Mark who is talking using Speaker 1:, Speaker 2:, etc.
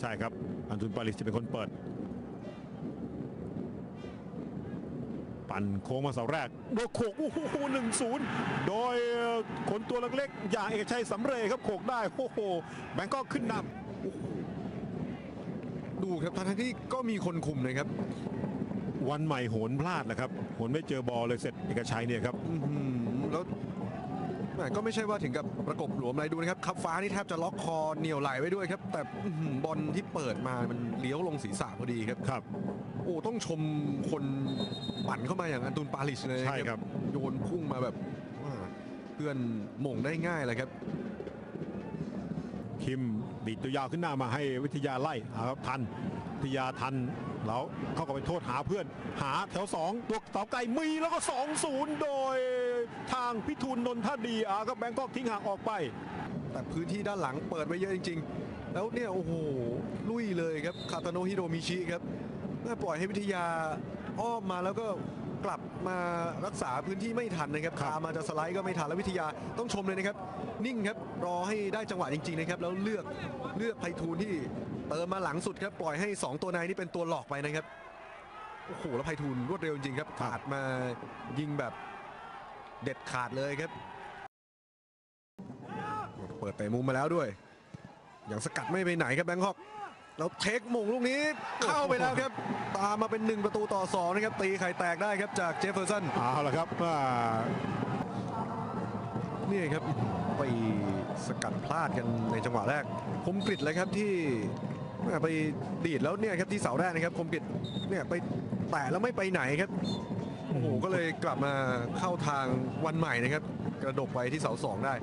Speaker 1: ใช่ครับ อันตุนปาริสจะเป็นคนเปิด ปั่นโค้งมาเสาแรกโดยโขกโอ้โหหนึ่งศูนย์โดยคนตัวเล็กๆ อย่างเอกชัยสำเร็จครับโขกได้โอ้โหแบงก์ก็ขึ้นน
Speaker 2: ดูครับทั้งๆที่ก็มีคนคุมนะครับำ
Speaker 1: วันใหม่โหนพลาดนะครับโหนไม่เจอบอลเลยเสร็จเอกชัยเนี่ยครับ
Speaker 2: อื้อหือแล้ว แหม่ก็ไม่ใช่ว่าถึงกับประกบหลวมอะไรดูนะครับคับฟ้านี่แทบจะล็อกคอเหนียวไหลไว้ด้วยครับ แต่อื้อหือบอลที่เปิดมามันเลี้ยวลงศีรษะพอดีครับ
Speaker 1: ครับ
Speaker 2: โอ้ต้องชมคนปั่นเข้ามาอย่างอันตุนปาลิชเลยนะ
Speaker 1: ใช่ครับ
Speaker 2: โยนพุ่งมาแบบว่าเพื่อนหม่งได้ง่ายเลยครับ
Speaker 1: คิมดีดตัวยาวขึ้นหน้ามาให้วิทยาไล่เอาครับทันวิทยาทันแล้วเข้ากับไปโทษหาเพื่อน หาแถว 2 ตัวเสาไกลมีแล้วก็ 2-0 โดย ทางพิทูลนนทดีอาครับแบงกอกทิ้งห่างออกไป
Speaker 2: แต่พื้นที่ด้านหลังเปิดไว้เยอะจริง ๆ แล้วเนี่ยโอ้โหลุยเลยครับคาตาโนฮิโรมิชิครับน่าปล่อยให้วิทยาอ้อมมาแล้วก็กลับมารักษาพื้นที่ไม่ทันนะครับ
Speaker 1: ครับ
Speaker 2: ตามมาจะสไลด์ก็ไม่ทันแล้ววิทยาต้องชมเลยนะครับ นิ่งครับรอให้ได้จังหวะจริงๆนะครับแล้วเลือกเลือกไพฑูรย์ที่เติมมาหลังสุดครับปล่อยให้ 2 ตัวนายนี่เป็นตัวหลอกไปนะครับโอ้โหแล้วไพฑูรย์รวดเร็วจริงๆครับขาดมายิงแบบ เด็ดขาดเลยครับ เปิดเตะมุมมาแล้วด้วยอย่างสกัดไม่ไปไหนครับแบงคอกแล้วเทคมงลูกนี้เข้าไปแล้วครับ ตามมาเป็น 1 ประตูต่อ2นะครับ ตีไข่แตกได้ครับจากเจฟเฟอร์สัน
Speaker 1: เอาละครับว่า
Speaker 2: นี่ครับไปสกัดพลาดกันในจังหวะแรก คมกริดเลยครับที่ไปดีดแล้วเนี่ยครับที่เสาแรกนะครับ คมกริดเนี่ยไปแตะแล้วไม่ไปไหนครับ โอ้โหก็เลยกลับมาเข้าทางวันใหม่นะครับ กระดกไปที่เสาสองได้